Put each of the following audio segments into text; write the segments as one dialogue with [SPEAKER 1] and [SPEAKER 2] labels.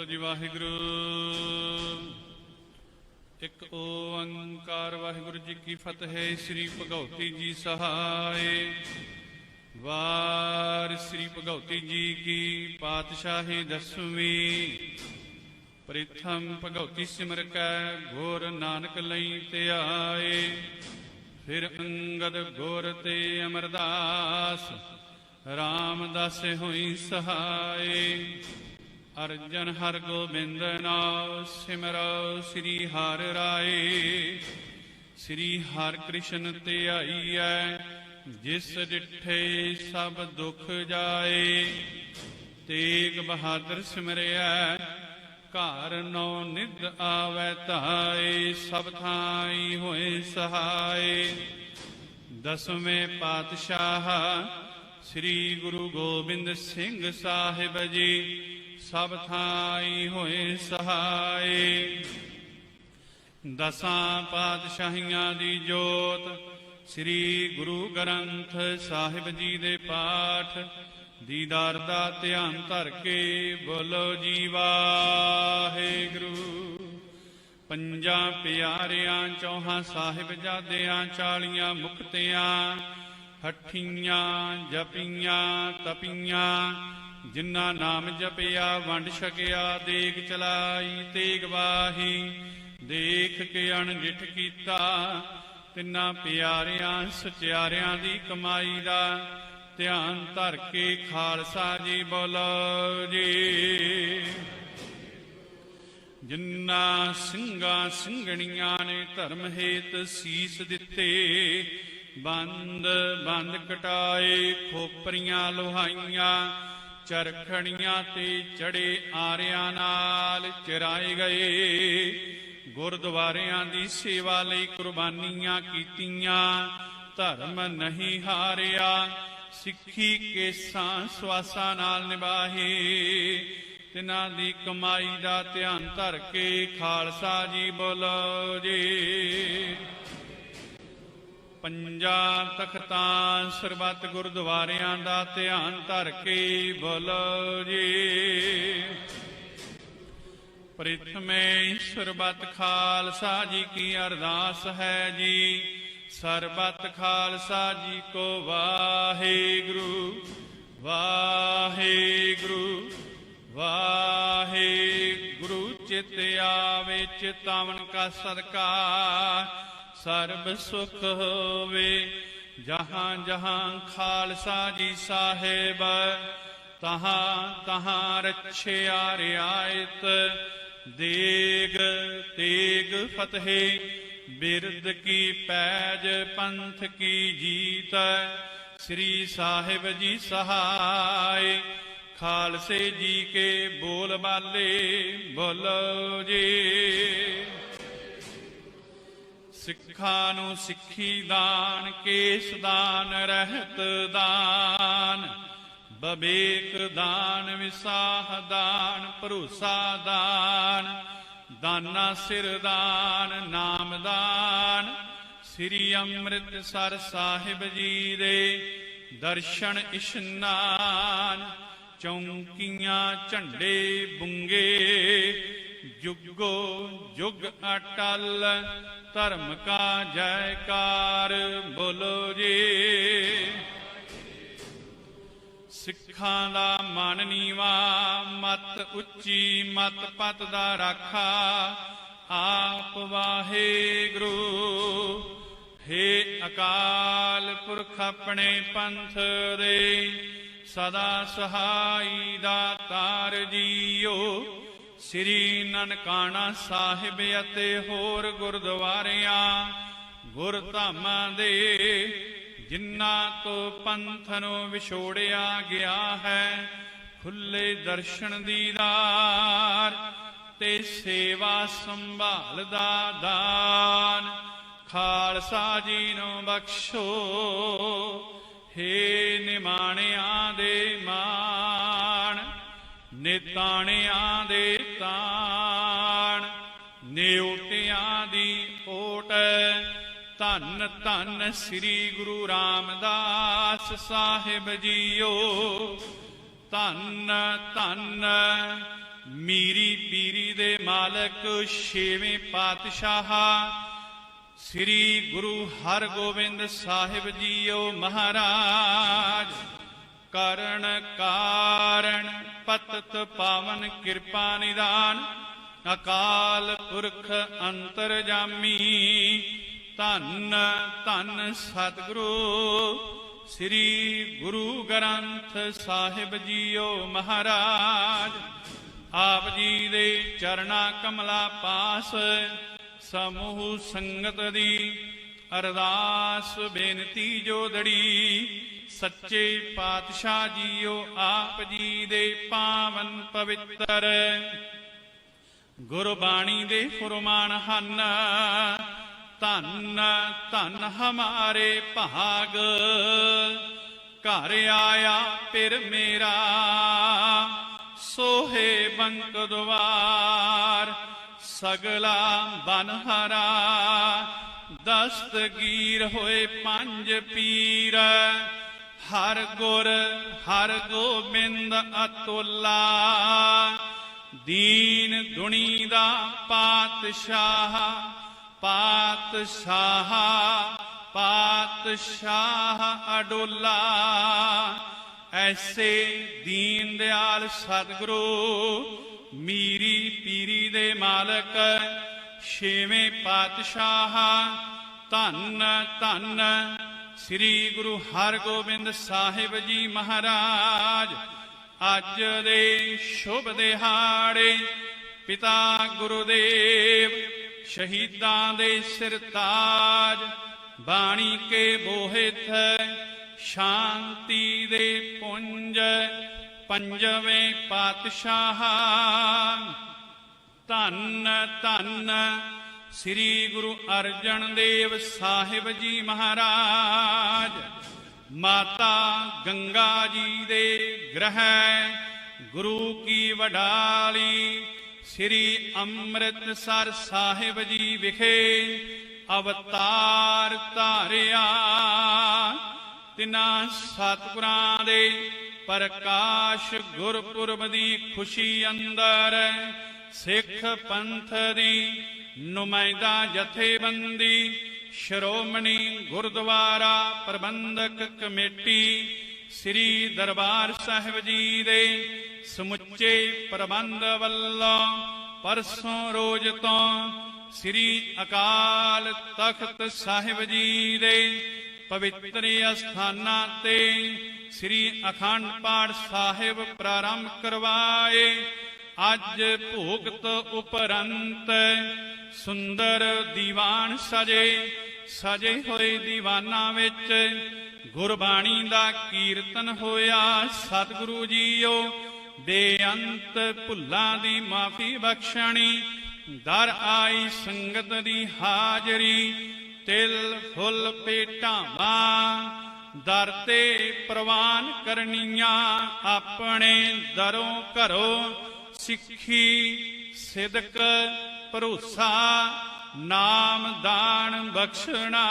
[SPEAKER 1] ਬੋਲੋ ਜੀ ਵਾਹਿਗੁਰੂ। ਇੱਕ ਓੰਕਾਰ ਵਾਹਿਗੁਰੂ ਜੀ ਕੀ ਫਤਿਹ, ਸ੍ਰੀ ਭਗਉਤੀ ਜੀ ਸਹਾਏ। ਵਾਰ ਸ੍ਰੀ ਭਗਉਤੀ ਜੀ ਕੀ ਪਾਤਸ਼ਾਹੀ ਦਸਵੀਂ। ਪ੍ਰਥਮ ਭਗਉਤੀ ਸਿਮਰ ਕੈ, ਗੋਰ ਨਾਨਕ ਲਈ ਧਿਆਏ ਫਿਰ ਅੰਗਦ ਗੋਰ ਤੇ ਅਮਰਦਾਸ, ਰਾਮਦਾਸ ਹੋਈ ਸਹਾਏ। ਅਰਜਨ ਹਰ ਗੋਬਿੰਦ ਨਾਮ ਸਿਮਰੋ ਸ੍ਰੀ ਹਰਿ ਰਾਏ। ਸ੍ਰੀ ਹਰਿ ਕ੍ਰਿਸ਼ਨ ਧਿਆਈਐ ਜਿਸ ਡਿਠੇ ਸਭ ਦੁਖ ਜਾਏ। ਤੇਗ ਬਹਾਦਰ ਸਿਮਰਿਆ ਘਰ ਨੋ ਨਿਧ ਆਵੈ ਧਾਏ, ਸਭ ਥਾਈ ਹੋਏ ਸਹਾਏ। ਦਸਵੇਂ ਪਾਤਸ਼ਾਹ ਸ੍ਰੀ ਗੁਰੂ ਗੋਬਿੰਦ ਸਿੰਘ ਸਾਹਿਬ ਜੀ ਸਭ ਥਾਈ ਹੋਏ ਸਹਾਏ ਦਸਾਂ ਪਾਤਸ਼ਾਹੀਆਂ ਦੀ ਜੋਤ, ਸ੍ਰੀ ਗੁਰੂ ਗ੍ਰੰਥ ਸਾਹਿਬ ਜੀ ਦੇ ਪਾਠ, ਦੀਦਾਰ ਦਾ ਧਿਆਨ ਧਰ ਕੇ ਬੋਲੋ ਜੀ ਵਾਹਿਗੁਰੂ। ਪੰਜਾਂ ਪਿਆਰਿਆਂ, ਚੌਹਾਂ ਸਾਹਿਬਜ਼ਾਦਿਆਂ ਚਾਲੀਆਂ ਮੁਕਤਿਆਂ, ਹੱਠੀਆਂ, ਜਪੀਆਂ, ਤਪੀਆਂ ਜਿਨ੍ਹਾਂ ਨਾਮ ਜਪਿਆ, ਵੰਡ ਛਕਿਆ ਦੇਖ ਚਲਾਈ, ਤੇਗ ਵਾਹੀ। ਦੇਖ ਕੇ ਅਣਡਿਠ ਕੀਤਾ, ਤਿੰਨਾਂ ਪਿਆਰਿਆਂ, ਸਚਿਆਰਿਆਂ ਦੀ ਕਮਾਈ ਦਾ। ਧਿਆਨ ਧਰ ਕੇ ਖਾਲਸਾ ਜੀ ਬੋਲੋ ਜੀ। ਜਿੰਨਾ ਸਿੰਘਾਂ ਸਿੰਘਣੀਆਂ ਨੇ ਧਰਮ ਹੇਤ ਸੀਸ ਦਿੱਤੇ ਬੰਦ ਬੰਦ ਕਟਾਏ, ਖੋਪਰੀਆਂ ਲੋਹਾਈਆਂ ਚਰਖਣੀਆਂ ਤੇ ਚੜੇ ਆਰਿਆਂ ਨਾਲ ਚਰਾਏ ਗਏ। ਗੁਰਦੁਆਰਿਆਂ ਦੀ ਸੇਵਾ ਲਈ ਕੁਰਬਾਨੀਆਂ ਕੀਤੀਆਂ। ਧਰਮ ਨਹੀਂ ਹਾਰਿਆ, ਸਿੱਖੀ ਕੇਸਾਂ ਸਵਾਸਾਂ ਨਾਲ ਨਿਭਾਹੇ ਤਿਨਾਂ ਦੀ ਕਮਾਈ ਦਾ ਧਿਆਨ ਧਰ ਕੇ ਖਾਲਸਾ ਜੀ ਬੋਲੋ ਜੀ। ਪੰਜਾਂ ਤਖਤਾਂ ਸਰਬੱਤ ਗੁਰਦੁਆਰਿਆਂ ਦਾ ਧਿਆਨ ਧਰ ਕੇ ਬੋਲੋ ਜੀ। ਪ੍ਰਥਮੇ ਸਰਬੱਤ ਖਾਲਸਾ ਜੀ ਕੀ ਅਰਦਾਸ ਹੈ ਜੀ। ਸਰਬੱਤ ਖਾਲਸਾ ਜੀ ਕੋ ਵਾਹਿਗੁਰੂ ਵਾਹਿਗੁਰੂ ਵਾਹਿਗੁਰੂ ਚਿਤ ਆਵੇ ਚਿਤਾਵਨ ਕਾ ਸਦਕਾ, ਸਰਬ ਸੁਖ ਹੋਵੇ। ਜਹਾਂ ਜਹਾਂ ਖਾਲਸਾ ਜੀ ਸਾਹਿਬ, ਤਹਾਂ ਤਹਾਂ ਰਛਿਆ ਰਿਆਇਤ ਦੇਗ ਤੇਗ ਫਤਹਿ ਬਿਰਦ ਕੀ ਪੈਜ ਪੰਥ ਕੀ ਜੀਤ। ਸ੍ਰੀ ਸਾਹਿਬ ਜੀ ਸਹਾਇ ਖਾਲਸੇ ਜੀ ਕੇ ਬੋਲ ਬਾਲੇ, ਬੋਲੋ ਜੀ। ਸਿੱਖਾਂ ਨੂੰ ਸਿੱਖੀ ਦਾਨ, ਕੇਸ ਦਾਨ, ਰਹਿਤ ਦਾਨ। ਬਵੇਕ ਦਾਨ, ਵਿਸਾਹ ਦਾਨ, ਭਰੋਸਾ ਦਾਨ। ਦਾਨਾ ਸਿਰ ਦਾਨ, ਨਾਮ ਦਾਨ। ਸ੍ਰੀ ਅੰਮ੍ਰਿਤਸਰ ਸਾਹਿਬ ਜੀ ਦੇ ਦਰਸ਼ਨ ਇਸ਼ਨਾਨ। ਚੌਂਕੀਆਂ ਝੰਡੇ ਬੁੰਗੇ, ਜੁਗੋ ਜੁਗ ਅਟਲ, ਧਰਮ ਕਾ ਜੈਕਾਰ, ਬੋਲੋ ਜੀ। ਸਿੱਖਾਂ ਦਾ ਮਨ ਨੀਵਾ, ਮਤ ਉੱਚੀ, ਮਤ ਪਤ ਦਾ ਰਾਖਾ, ਆਪ ਵਾਹਿਗੁਰੂ ਹੇ ਅਕਾਲ ਪੁਰਖ ਆਪਣੇ ਪੰਥ ਦੇ ਸਦਾ ਸਹਾਈ ਦਾ ਤਾਰ ਜੀਓ। ਸ੍ਰੀ ਨਨਕਾਣਾ ਸਾਹਿਬ ਅਤੇ ਹੋਰ ਗੁਰਦੁਆਰਿਆਂ ਗੁਰਧਾਮਾਂ ਦੇ ਜਿਨ੍ਹਾਂ ਤੋਂ ਪੰਥ ਨੂੰ ਵਿਛੋੜਿਆ ਗਿਆ ਹੈ, ਖੁੱਲੇ ਦਰਸ਼ਨ ਦੀਦਾਰ ਤੇ ਸੇਵਾ ਸੰਭਾਲ ਦਾ ਦਾਨ। ਖਾਲਸਾ ਜੀ ਨੂੰ ਬਖਸ਼ੋ। ਹੇ ਨਿਮਾਣਿਆਂ ਦੇ ਮਾਣ, ਨਿਤਾਣਿਆਂ ਦੇ ਤਾਣ, ਨਿਉਟਿਆਂ ਦੀ ਓਟ, ਧੰਨ ਧੰਨ ਸ੍ਰੀ ਗੁਰੂ ਰਾਮਦਾਸ ਸਾਹਿਬ ਜੀਓ। ਧੰਨ ਧੰਨ ਮੀਰੀ ਮਾਲਕ ਛੇਵੇਂ ਪਾਤਸ਼ਾਹ ਸ੍ਰੀ ਗੁਰੂ ਹਰਗੋਬਿੰਦ ਸਾਹਿਬ ਜੀਓ ਮਹਾਰਾਜ। ਕਰਨ ਕਾਰਣ ਪਤਤ ਪਾਵਨ ਕਿਰਪਾ ਨਿਦਾਨ, ਅਕਾਲ ਪੁਰਖ ਅੰਤਰਜਾਮੀ ਧੰਨ ਧੰਨ ਸਤਿਗੁਰੂ ਸ੍ਰੀ ਗੁਰੂ ਗ੍ਰੰਥ ਸਾਹਿਬ ਜੀਓ ਮਹਾਰਾਜ। ਆਪ ਜੀ ਦੇ ਚਰਣਾ ਕਮਲਾ ਪਾਸ ਸਮੂਹ ਸੰਗਤ ਦੀ ਅਰਦਾਸ ਬੇਨਤੀ ਜੋਦੜੀ ਸੱਚੇ ਪਾਤਸ਼ਾਹ ਜੀਓ ਆਪ ਜੀ ਦੇ ਪਾਵਨ ਪਵਿੱਤਰ। ਗੁਰਬਾਣੀ ਦੇ ਫਰਮਾਨ ਹਨ, ਧੰਨ ਧੰਨ ਹਮਾਰੇ ਭਾਗ। ਘਰ ਆਇਆ ਫਿਰ ਮੇਰਾ, ਸੋਹੇ ਬੰਕ ਦੁਆਰ ਸਗਲਾ ਬਨ ਹਰਾ ਦਸਤਗੀਰ ਹੋਏ ਪੰਜ ਪੀਰ। ਹਰ ਗੁਰ, ਹਰ ਗੋਬਿੰਦ ਅਤੁੱਲਾ। ਦੀਨ ਦੁਨੀ ਦਾ ਪਾਤਸ਼ਾਹ ਪਾਤਸ਼ਾਹ ਪਾਤਸ਼ਾਹ ਅਡੋਲਾ। ਐਸੇ ਦੀਨ ਦਿਆਲ ਸਤਿਗੁਰੂ, ਮੀਰ ਪੀਰੀ ਦੇ ਮਾਲਕ, ਛੇਵੇਂ ਪਾਤਸ਼ਾਹ। ਧੰਨ ਧੰਨ ਸ੍ਰੀ ਗੁਰੂ ਹਰਗੋਬਿੰਦ ਸਾਹਿਬ ਜੀ ਮਹਾਰਾਜ। ਅੱਜ ਦੇ ਸ਼ੁਭ ਦਿਹਾੜੇ ਪਿਤਾ ਗੁਰੂਦੇਵ ਸ਼ਹੀਦਾਂ ਦੇ ਸਿਰ ਤਾਜ ਬਾਣੀ ਕੇ ਬੋਹਿਤ ਸ਼ਾਂਤੀ ਦੇ ਪੁੰਜ ਪੰਜਵੇਂ ਪਾਤਸ਼ਾਹ। ਧੰਨ ਧੰਨ ਸ੍ਰੀ ਗੁਰੂ ਅਰਜਨ ਦੇਵ ਸਾਹਿਬ ਜੀ ਮਹਾਰਾਜ। ਮਾਤਾ ਗੰਗਾ ਜੀ ਦੇ ਗ੍ਰਹਿ, ਗੁਰੂ ਕੀ ਵਡਾਲੀ, ਸ੍ਰੀ ਅੰਮ੍ਰਿਤਸਰ ਸਾਹਿਬ ਜੀ ਵਿਖੇ ਅਵਤਾਰ ਧਾਰਿਆ। ਤਿਨਾ ਸਤਿਗੁਰਾਂ ਦੇ ਪ੍ਰਕਾਸ਼ ਗੁਰਪੁਰਬ ਦੀ ਖੁਸ਼ੀ ਅੰਦਰ ਸਿੱਖ ਪੰਥ ਦੀ ਨੁਮਾਇੰਦਾ ਜਥੇਬੰਦੀ, ਸ਼੍ਰੋਮਣੀ ਗੁਰਦੁਆਰਾ ਪ੍ਰਬੰਧਕ ਕਮੇਟੀ, ਸ੍ਰੀ ਦਰਬਾਰ ਸਾਹਿਬ ਜੀ ਦੇ ਸਮੁੱਚੇ ਪ੍ਰਬੰਧ ਵੱਲੋਂ ਪਰਸੋਂ ਰੋਜ਼ ਤੋਂ ਸ੍ਰੀ ਅਕਾਲ ਤਖਤ ਸਾਹਿਬ ਜੀ ਦੇ ਪਵਿੱਤਰ ਅਸਥਾਨਾਂ ਤੇ ਸ੍ਰੀ ਅਖੰਡ ਪਾਠ ਸਾਹਿਬ ਪ੍ਰਾਰੰਭ ਕਰਵਾਏ। ਅੱਜ ਭੋਗਤ ਉਪਰੰਤ ਸੁੰਦਰ ਦੀਵਾਨ ਸਜੇ ਸਜੇ ਹੋਏ ਦੀਵਾਨਾਂ ਵਿੱਚ ਗੁਰਬਾਣੀ ਦਾ ਕੀਰਤਨ ਹੋਇਆ। ਸਤਿਗੁਰੂ ਜੀਓ, ਬੇਅੰਤ ਭੁੱਲਾਂ ਦੀ ਮਾਫੀ ਬਖਸ਼ਣੀ, ਦਰ ਆਈ ਸੰਗਤ ਦੀ ਹਾਜ਼ਰੀ, ਤਿਲ ਫੁੱਲ ਪੇਟਾਵਾਂ ਦਰ ਤੇ ਪ੍ਰਵਾਨ ਕਰਨੀਆਂ ਆਪਣੇ ਦਰੋਂ ਘਰੋਂ ਸਿੱਖੀ, ਸਿਦਕ, ਭਰੋਸਾ, ਨਾਮ, ਦਾਨ, ਬਖਸ਼ਣਾ,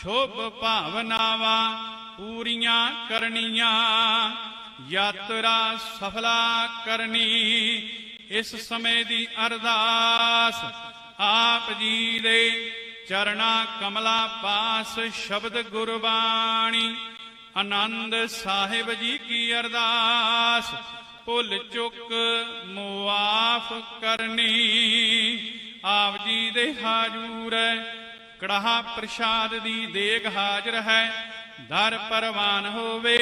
[SPEAKER 1] ਸ਼ੁਭ ਭਾਵਨਾਵਾਂ ਪੂਰੀਆਂ ਕਰਨੀਆਂ, ਯਾਤਰਾ ਸਫਲਾ ਕਰਨੀ, ਇਸ ਸਮੇਂ ਦੀ ਅਰਦਾਸ ਆਪ ਜੀ ਦੇ ਚਰਣਾ ਕਮਲਾ ਪਾਸ ਸ਼ਬਦ ਗੁਰਬਾਣੀ, ਆਨੰਦ ਸਾਹਿਬ ਜੀ ਕੀ ਅਰਦਾਸ ਭੁੱਲ ਚੁੱਕ ਮੁਆਫ ਕਰਨੀ। ਆਪ ਜੀ ਦੇ ਹਾਜ਼ੂਰ ਕੜਾਹ ਪ੍ਰਸ਼ਾਦ ਦੀ ਦੇਗ ਹਾਜ਼ਰ ਹੈ। ਦਰ ਪਰਵਾਨ ਹੋਵੇ,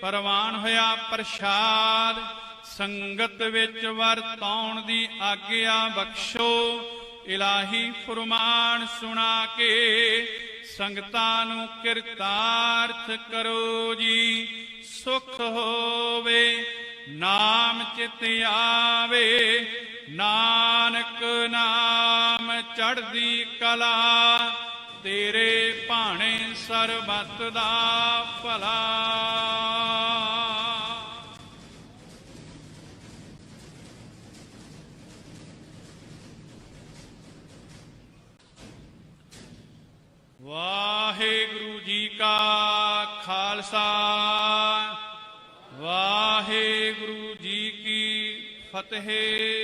[SPEAKER 1] ਪਰਵਾਨ ਹੋਇਆ ਪ੍ਰਸ਼ਾਦ। ਸੰਗਤ ਵਿੱਚ ਵਰਤਾਉਣ ਦੀ ਆਗਿਆ ਬਖਸ਼ੋ। ਇਲਾਹੀ ਫਰਮਾਨ ਸੁਣਾ ਕੇ ਸੰਗਤਾਂ ਨੂੰ ਕਿਰਤਾਰਥ ਕਰੋ ਜੀ। ਸੁਖ ਹੋਵੇ ਨਾਮ ਚਿਤ ਆਵੇ, ਨਾਨਕ ਨਾਮ ਚੜਦੀ ਕਲਾ, ਤੇਰੇ ਭਾਣੇ ਸਰਬੱਤ ਦਾ ਭਲਾ। ਵਾਹਿਗੁਰੂ ਜੀ ਕਾ ਖਾਲਸਾ ਵਾਹਿਗੁਰੂ ਜੀ ਕੀ ਫਤਿਹ